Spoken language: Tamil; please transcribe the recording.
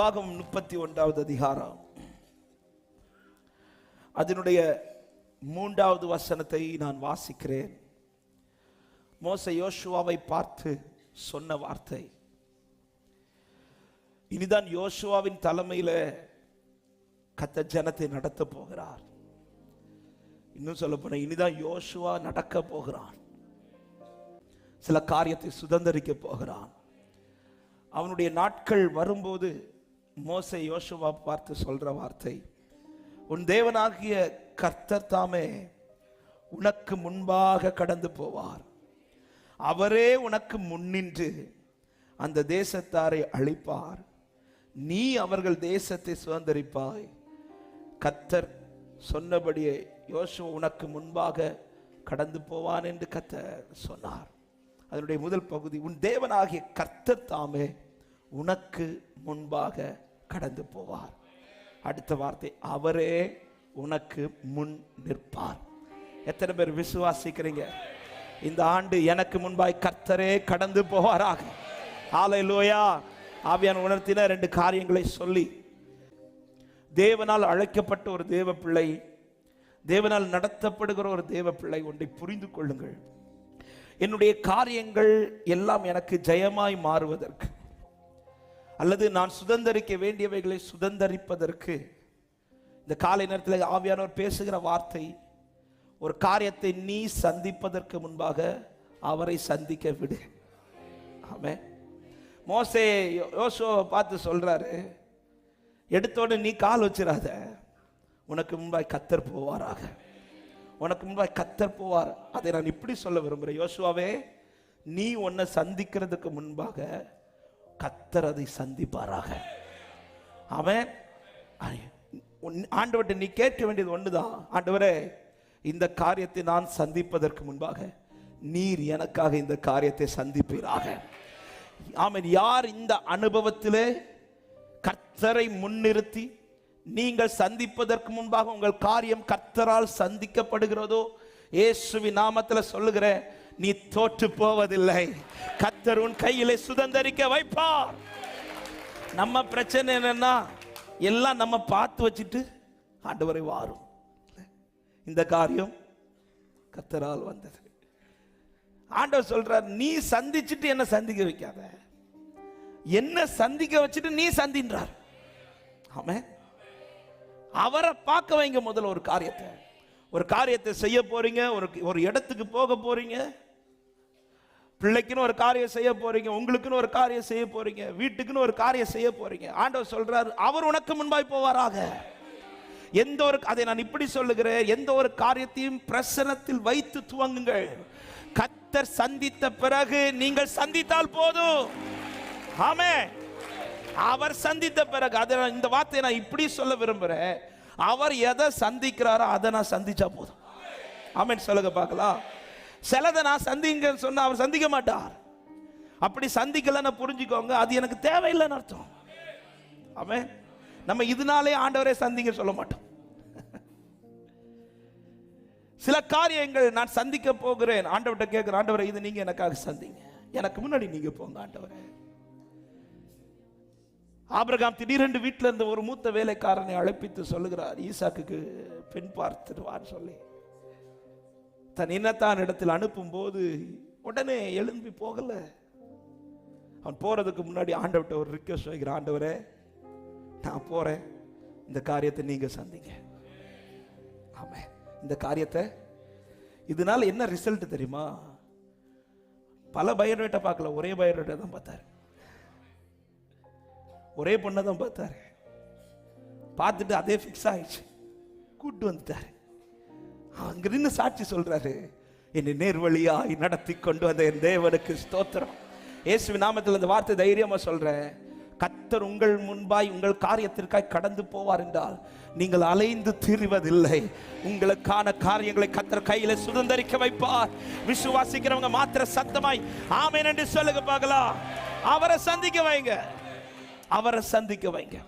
உபாகம் முப்பத்தி ஒன்றாவது அதிகாரம். அதனுடைய மூன்றாவது வசனத்தை நான் வாசிக்கிறேன். மோச யோசுவாவை பார்த்து சொன்ன வார்த்தை. இனிதான் யோசுவாவின் தலைமையில கத்த ஜனத்தை நடத்த போகிறார். இன்னும் சொல்ல போன இனிதான் யோசுவா நடக்க போகிறான். சில காரியத்தை சுதந்திரிக்க போகிறான். அவனுடைய நாட்கள் வரும்போது மோசை யோசுவா பார்த்து சொல்ற வார்த்தை உன் தேவனாகிய கர்த்தர் தாமே உனக்கு முன்பாக கடந்து போவார். அவரே உனக்கு முன்னின்று அந்த தேசத்தாரை அழிப்பார். நீ அவர்கள் தேசத்தை சுதந்திரிப்பாய். கத்தர் சொன்னபடியே யோசுவா உனக்கு முன்பாக கடந்து போவான் என்று கத்தர் சொன்னார். அதனுடைய முதல் பகுதி உன் தேவனாகிய கர்த்தர் தாமே உனக்கு முன்பாக கடந்து போவார். அடுத்த வார்த்தை அவரே உனக்கு முன் நிற்பார். எத்தனை பேர் விசுவாசிக்கிறீங்க? இந்த ஆண்டு எனக்கு முன்பாய் கர்த்தரே கடந்து போவாராக. ஆலை லோயா ஆவியான உணர்த்தின ரெண்டு காரியங்களை சொல்லி தேவனால் அழைக்கப்பட்ட ஒரு தேவ பிள்ளை தேவனால் நடத்தப்படுகிற ஒரு தேவ பிள்ளை ஒன்றை புரிந்து கொள்ளுங்கள். என்னுடைய காரியங்கள் எல்லாம் எனக்கு ஜெயமாய் மாறுவதற்கு அல்லது நான் சுதந்தரிக்க வேண்டியவைகளை சுதந்தரிப்பதற்கு. இந்த காலை நேரத்தில் ஆவியானவர் பேசுகிற வார்த்தை ஒரு காரியத்தை நீ சந்திப்பதற்கு முன்பாக அவரை சந்திக்க விடு. ஆமே மோசே யோசுவை பார்த்து சொல்றாரு எடுத்தோடு நீ கால் வச்சிடாத உனக்கு முன்பாய் கத்தர் போவாராக. உனக்கு முன்பாய் கத்தர் போவார். அதை நான் இப்படி சொல்ல விரும்புகிறேன். யோசுவாவே நீ உன்னை சந்திக்கிறதுக்கு முன்பாக கத்தர் அதை சந்திப்பாராக. அவன் ஆண்டவர்கிட்ட நீ கேட்க வேண்டியது ஒன்றுதான் ஆண்டவரே இந்த காரியத்தை நான் சந்திப்பதற்கு முன்பாக நீர் எனக்காக இந்த காரியத்தை சந்திப்பீராக. ஆமன். யார் இந்த அனுபவத்திலே கர்த்தரை முன்னிறுத்தி நீங்கள் சந்திப்பதற்கு முன்பாக உங்கள் காரியம் கர்த்தரால் சந்திக்கப்படுகிறதோ இயேசுவி நாமத்தில் சொல்லுகிறேன் நீ தோற்று போவதில்லை. கத்தர் உன் கையிலே சுதந்தரிக்க வைப்பார். நம்ம பிரச்சனை என்னன்னா எல்லாம் நம்ம பார்த்து வச்சுட்டு ஆண்டவரை வாரும். இந்த காரியம் கத்தரால் வந்தது. ஆண்டவர் சொல்றார் நீ சந்திச்சுட்டு என்ன சந்திக்க வைக்காத. என்ன சந்திக்க வச்சுட்டு நீ சந்தின்றார். ஆமே அவரை பார்க்க வைங்க முதல்ல ஒரு காரியத்தை. ஒரு காரியத்தை செய்ய போறீங்க ஒரு ஒரு இடத்துக்கு போக போறீங்க பிள்ளைக்குன்னு ஒரு காரியம் செய்ய போறீங்க உங்களுக்குன்னு ஒரு காரியம் செய்ய போறீங்க வீட்டுக்குன்னு ஒரு காரியம் செய்ய போறீங்க. ஆண்டவர் சொல்றாரு அவர் உனக்கு முன்பாய் போவாராக. எந்த ஒரு அதை நான் இப்படி சொல்லுகிறேன் எந்த ஒரு காரியத்தையும் பிரசனத்தில் வைத்து துவங்குங்கள். கத்தர் சந்தித்த பிறகு நீங்கள் சந்தித்தால் போதும். ஆமே அவர் சந்தித்த பிறகு அதை நான் இந்த வார்த்தையை நான் இப்படி சொல்ல விரும்புகிறேன் அவர் எதை சந்திக்கிறாரோ அதை நான் சந்திச்சா போதும். ஆமென். சொல்லுங்க பார்க்கலாம். சிலதை நான் சந்திங்கன்னு சொன்னால் அவர் சந்திக்க மாட்டார். அப்படி சந்திக்கலன்னு புரிஞ்சுக்கோங்க அது எனக்கு தேவையில்லைன்னு அர்த்தம். அவன் நம்ம இதனாலே ஆண்டவரே சந்திங்க சொல்ல மாட்டோம். சில காரியங்கள் நான் சந்திக்க போகிறேன். ஆண்டவர்கிட்ட கேட்குற ஆண்டவரை இது நீங்கள் எனக்காக சந்திங்க. எனக்கு முன்னாடி நீங்கள் போங்க ஆண்டவரே. ஆபிரகாம் திடீரென்று வீட்டில் இருந்த ஒரு மூத்த வேலைக்காரனை அழைப்பித்து சொல்லுகிறார் ஈசாக்குக்கு பெண் பார்த்துடுவான்னு சொல்லி. தன் இனத்தான் இடத்தில் அனுப்பும் போது உடனே எழும்பி போகல. அவன் போறதுக்கு முன்னாடி ஆண்டவர்கிட்ட ஒரு ரிக்வஸ்ட் வைக்கிற ஆண்டவரே நான் போறேன். இந்த காரியத்தை நீங்க சந்திங்க. ஆமா இந்த காரியத்தை இதனால என்ன ரிசல்ட் தெரியுமா? பல பயோடேட்டா பார்க்கல. ஒரே பயோடேட்டா தான் பார்த்தாரு. ஒரே பொண்ணை தான் பார்த்தாரு. பார்த்துட்டு அதே ஃபிக்ஸ் ஆயிடுச்சு. கூட்டு வந்துட்டாரு. அங்க நின்று சாட்சி சொல்றாரு. என்னை நேர்வழியாய் நடத்தி கொண்டு வந்த என் தேவனுக்கு ஸ்தோத்திரம். இயேசு நாமத்தில் அந்த வார்த்தை தைரியமா சொல்றேன். கத்தர் உங்கள் முன்பாய் உங்கள் காரியத்திற்காய் கடந்து போவார் என்றால் நீங்கள் அலைந்து திரிவதில்லை. உங்களுக்கான காரியங்களை கத்தர் கையில சுதந்தரிக்க வைப்பார். விசுவாசிக்கிறவங்க மாத்திர சத்தமாய் ஆமை என்று சொல்லுங்க பார்க்கலாம். அவரை சந்திக்க வைங்க. அவரை சந்திக்க வைங்க.